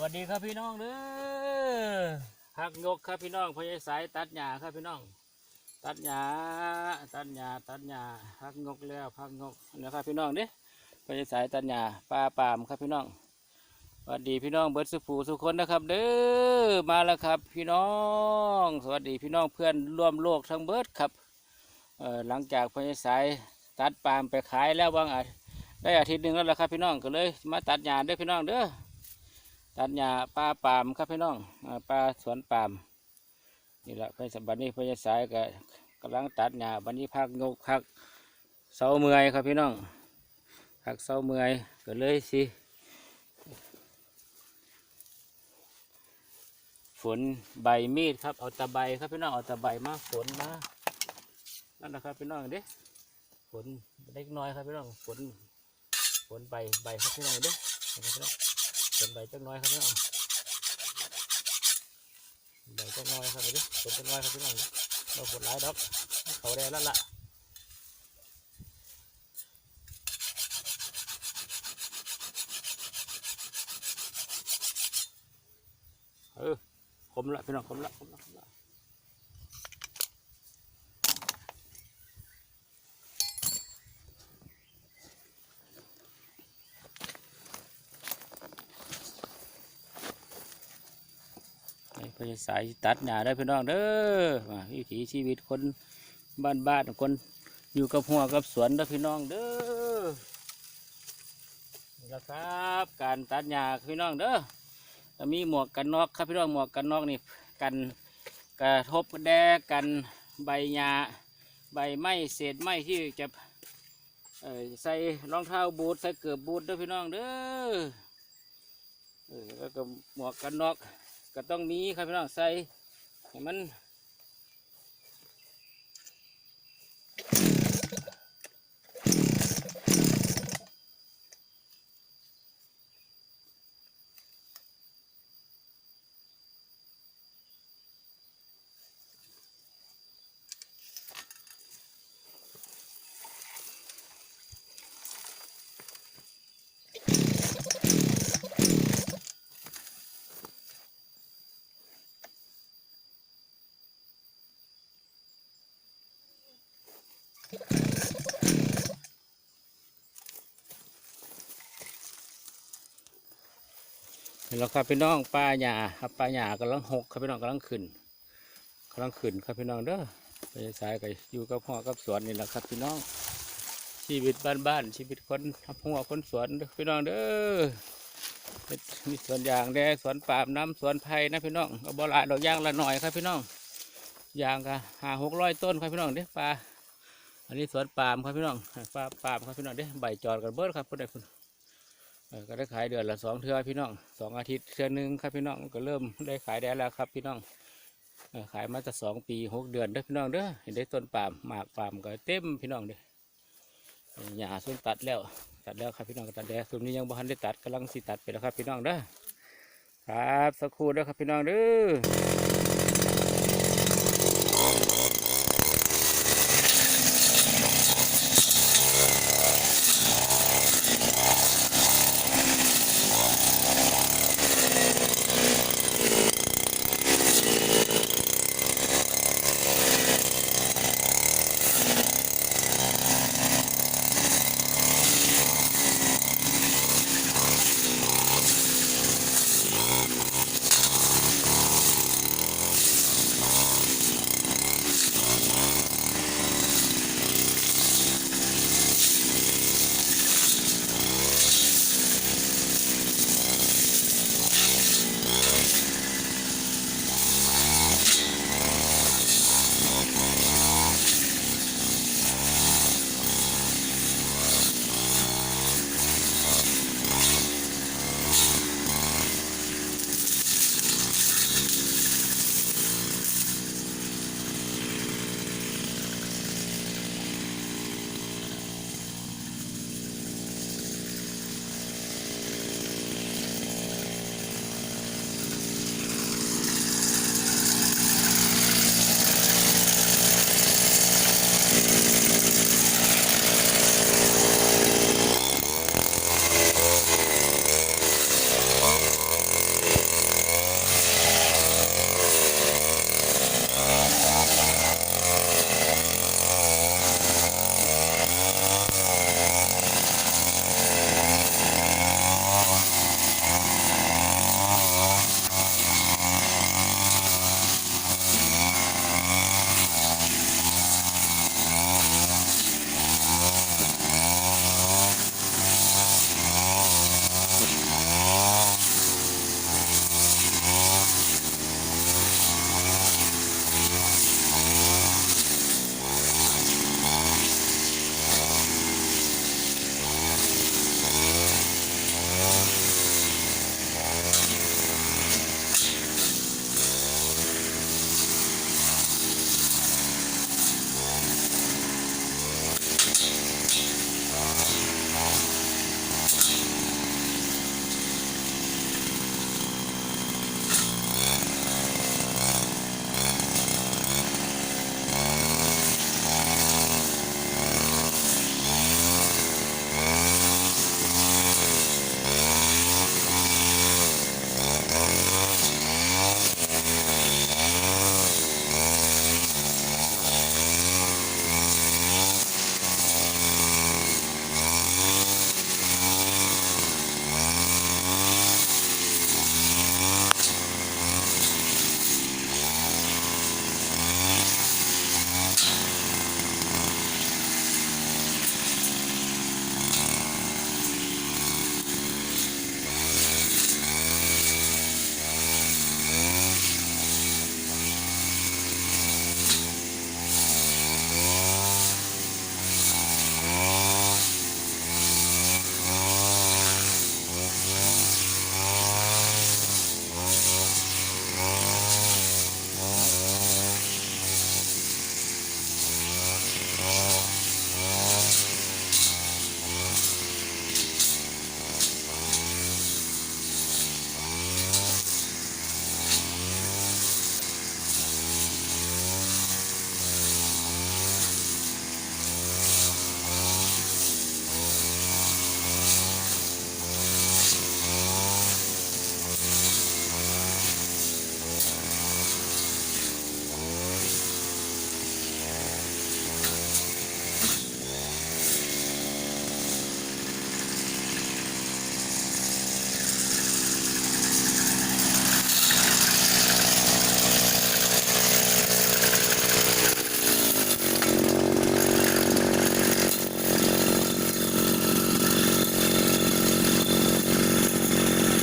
วัสดีครับพี่น้องเด้อหักงกครับพี่น้องพยายสายตัดหญ้าครับพี่น้อง ตัดหญ้าตัดหญ้าตัดหญ้าหักงกแล้วพักงกนะครับพี่น้องเด้พยายสายตัดหญ้าปลาปามครับพี่น้องสวัสดีพี่น้องเบิร์ดสุภูสุคนนะครับ เด้อมาแล้วครับพี่น้อง สวัสดีพี่น้องเพื่อนร่วมโลกทั้งเบิร์ดครับหลังจากพยายสายตัดปามไปขายแล้วบางอาทได้อาทิตย์หนึ่งแล้วละครับพี่น้องก็เลยมาตัดหญ้าเด้อพี่น้องเด้อ ตัดหญ้าปลาปามครับพี่น้องปลาสวนปามนี่แหละเพื่อนสบันนี้พื่สายก็กำลังตัดหญ้าบันนี้พักงกพักเสาเมื่อยครับพี่น้องพักเสาเมื่อยก็เลยสิฝนใบมีดครับเอาตะใบครับพี่น้องเอาตะใบมาฝนมานั่นนะครับพี่น้องเด้ฝนเล็กน้อยครับพี่น้องฝนฝนใบใบครับพี่น้องเด้นะครับพี่น้อง เป็นใบจักน้อยครับพี่น้องใบจักน้อยครับเดี๋ยวเป็นจักน้อยครับพี่น้องเรากดไล่ดอกเขาแดงแล้วล่ะเออคมละพี่น้องคมละคมละคมละ พื่อสายตัดหญ้าได้พี่น้องเด้อมาวิถีชีวิตคนบ้านบ้านคนอยู่กับหัวกับสวนเด้อพี่น้องเด้อนี่แหละครับ การตัดหญ้าพี่น้องเด้อแล้วมีหมวกกันน็อกครับพี่น้องหมวกกันน็อกนี่กันกระทบแดดกันใบหญ้าใบไม้เศษไม้ที่จะใส่รองเท้าบูทใส่เกือบบูทด้อพี่น้องเด้อเออแล้วก็หมวกกันน็อก ก็ต้องมีครับพี่น้องใส่ให้มัน เห็นแล้วครับพี่น้องปลาหยาครับปลาหยากำลังหกครับพี่น้องกำลังขึ้นกำลังขึ้นครับพี่น้องเด้อไปสายก็อยู่กับพ่อกับสวนนี่แหละครับ พี่น้องชีวิตบ้านๆชีวิตคนทำหัวคนสวนพี่น้องเด้อมีสวนยางแดงสวนปาล์มน้ำสวนไผ่นะพี่น้องก็บ่หลาดอกยางละหน่อยครับพี่น้องยางก็ห้าหกร้อยต้นครับพี่น้องเด้อปลาอันนี้สวนปาล์มครับพี่น้องปลาปาล์มครับพี่น้องเด้อใบจอดกันเบิดครับพุ่นใดพุ่ออ ก็ได้ขายเดือนละสองเทื่อพี่น้องสองอาทิตย์เทื่อนึงครับพี่น้องก็เริ่มได้ขายได้แล้วครับพี่น้องขายมาจะสองปีหกเดือนเด้อพี่น้องเด้อเห็นได้ต้นปาล์มหมากปาล์มก็เต็มพี่น้องเด้อออหญ้าส้นตัดแล้วตัดแล้วครับพี่น้องตัดแล้วส่วนนี้ยังบ่ทันได้ตัดกำลังสิตัดไปแล้วครับพี่น้องเด้อครับสักครู่เด้อครับพี่น้องเด้อ